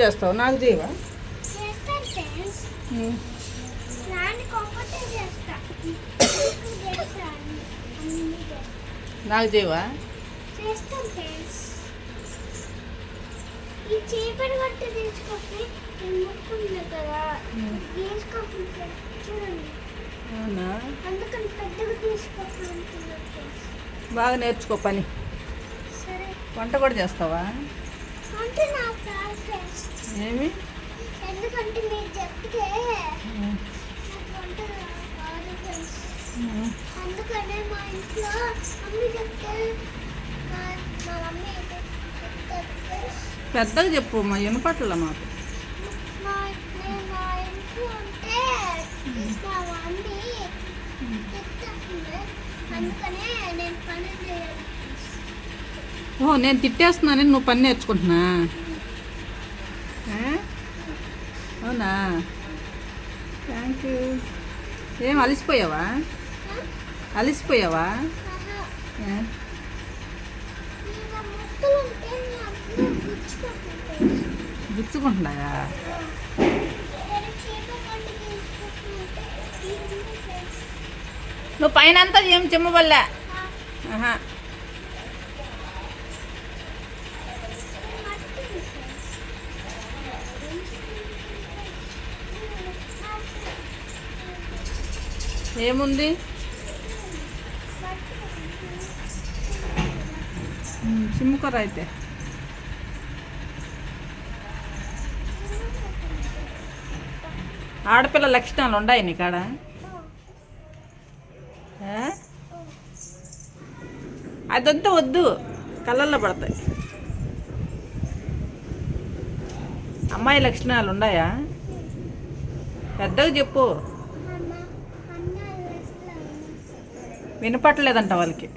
చేస్తావు? నాకు చేయవా? నీకు చేయవా? చేస్తాను ఫ్రెండ్స్ ఈ చీపడి గట్ట తీసుకొస్తే ఈ ముక్కు ఉంది కదా. తీసుకోకుండా ఫ్రెండ్స్ చూడండి. అవునా? అందుకని పెద్దగా తీసుకోకుండా ఫ్రెండ్స్ బాగా నేర్చుకో పని. వంట కూడా చేస్తావా? అంటే నాకు ఏమి? ఎందుకంటే మీరు చెప్తే అందుకనే మా ఇంట్లో మమ్మీ చెప్తే మా మమ్మీ పెద్దగా చెప్పు మా వినపట్ల మాకు అందుకనే నేను పని చేయాలి ఓ నేను తిట్టేస్తున్నానని నువ్వు పని నేర్చుకుంటున్నా? అవునా? థ్యాంక్ యూ ఏం అలసిపోయావా? అలసిపోయావా? గుచ్చుకుంటున్నాయా నువ్వు పైన అంతా ఏం చిమ్మబల్లా ఆహా. ఏముంది? చిమ్ముకర అయితే. ఆడపిల్ల లక్షణాలు ఉన్నాయి నీకాడ? అదంతా వద్దు. కళ్ళల్లో పడతాయి. అమ్మాయి లక్షణాలు ఉన్నాయా పెద్దగా చెప్పు. వినపట్టలేదంట వాళ్ళకి.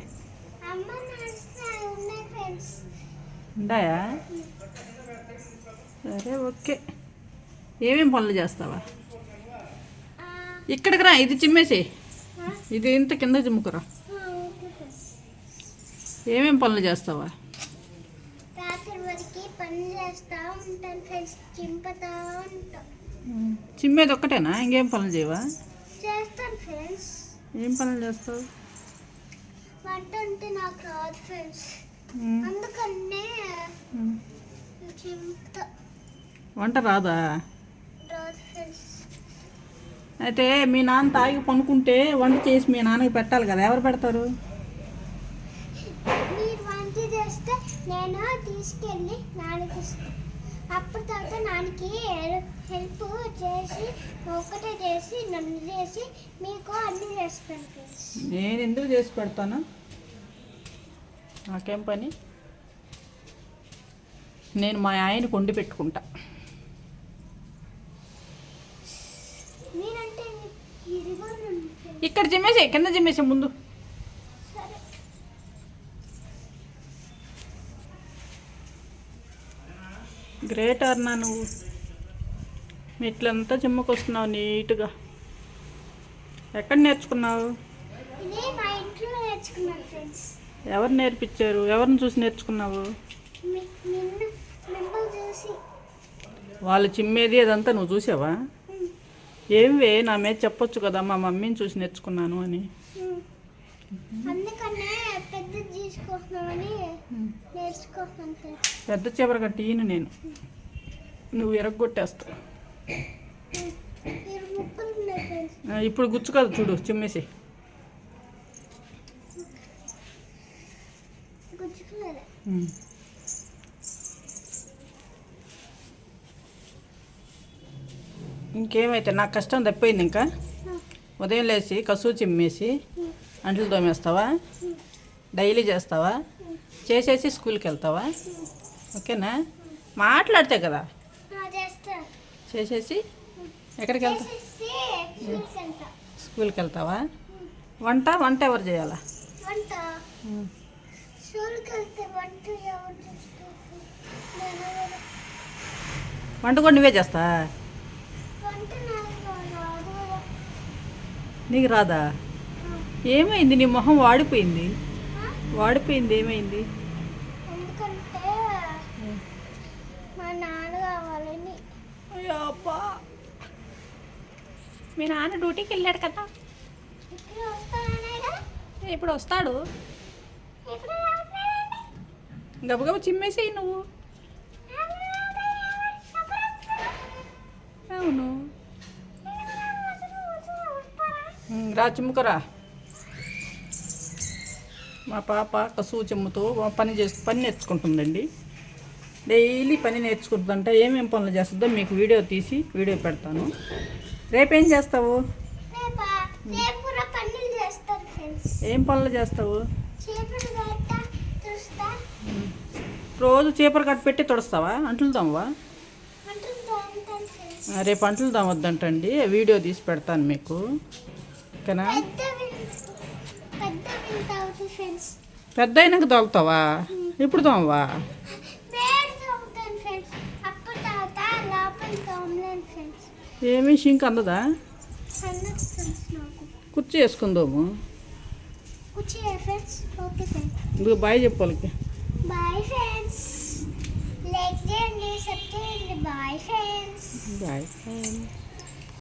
ఉన్నాయా సరే ఓకే. ఏమేం పనులు చేస్తావా? ఇక్కడికి రా ఇది చిమ్మేసి. ఇది ఇంత కింద చిమ్ముకురా. ఏమేం పనులు చేస్తావా? చిమ్మేది ఒక్కటేనా? ఇంకేం పనులు చేయవా? ఏం పనులు చేస్తావు? వంట అంటే నాకు రాదు ఫ్రెండ్స్. అందుకనే వంట రాదా? రాదు ఫ్రెండ్స్. అయితే మీ నాన్న తాగి పనుకుంటే వంట చేసి మీ నాన్నకి పెట్టాలి కదా. ఎవరు పెడతారు? మీరు వంట చేస్తే నేను తీసుకెళ్ళి నాన్నకి ఇస్తాను అప్పుడు తర్వాత నాన్నకి హెల్ప్ చేసి ఒకటే చేసి నన్ను చేసి మీకు అన్ని చేస్తాను నేను ఎందుకు చేసి పెడతాను? నాకేం పని? నేను మా ఆయనకు వండి పెట్టుకుంటా. ఇక్కడ చిమ్మేసి కింద చిమ్మేసి ముందు సరే గ్రేట్ అర్నా నువ్వు? మెట్లంతా చిమ్మకొస్తున్నావు నీట్గా. ఎక్కడ నేర్చుకున్నావు? ఎవరు నేర్పించారు ఎవరిని చూసి నేర్చుకున్నావు? వాళ్ళు చిమ్మేది అదంతా నువ్వు చూసావా? ఉమ్, ఏం వే నా మీద చెప్పొచ్చు కదా మా మమ్మీని చూసి నేర్చుకున్నాను అని. అందుకనే తీసుకుంటున్నామని ఫ్రెండ్స్ పెద్ద చివరగా కట్టిను నేను. నువ్వు ఎరగొట్టేస్తావు ఇప్పుడు గుచ్చు కాదు చూడు చిమ్మేసి ఇంకేమైతే నాకు కష్టం తప్పిపోయింది ఇంకా. ఉదయం లేచి కసువు చిమ్మేసి అంట్లు తోమేస్తావా? డైలీ చేస్తావా? చేసేసి స్కూల్కి వెళ్తావా? ఓకేనా? మాట్లాడితే కదా? చేసేసి ఎక్కడికి వెళ్తా? స్కూల్కి వెళ్తా. స్కూల్కి వెళ్తావా? వంట వంట ఎవరు చేయాలా? వంట. కూడా. నువ్వే చేస్తా? నాకు రాదు? ఏమైంది? నీ మొహం వాడిపోయింది? వాడిపోయింది ఏమైంది? ఎందుకంటే మా నాన్న కావాలని. మీ నాన్న డ్యూటీకి వెళ్ళాడు కదా. ఇప్పుడు వస్తాడు. గబగబు చిమ్మేసేయి నువ్వు. అవును. రాచిమ్ముకరా మా పాప కసువు చెమ్ముతో పని చేస్తూ పని నేర్చుకుంటుందండి. డైలీ పని నేర్చుకుంటుందంట. ఏమేమి పనులు చేస్తుందో మీకు వీడియో తీసి వీడియో పెడతాను. రేపేం చేస్తావు? ఏం పనులు చేస్తావు? రోజు చీపర కట్ట పెట్టి తుడుస్తావా? అంట్లు దామవా అంటుంది తోముతాను ఫ్రెండ్స్. రేపు అంట్లు దామొద్దంటండి వీడియో తీసి పెడతాను మీకు. ఓకేనా? పెద్ద అయినాక తోలుతావా ఇప్పుడు తోమవా ఏమీ షింక్ అందదా? కుర్చీ వేసుకుందాము. ఇదిగో బాయ్ చెప్పు వాళ్ళకి. బాయ్ ఫ్రెండ్స్ లైక్ చేయండి సబ్ చేయండి. Bye friends bye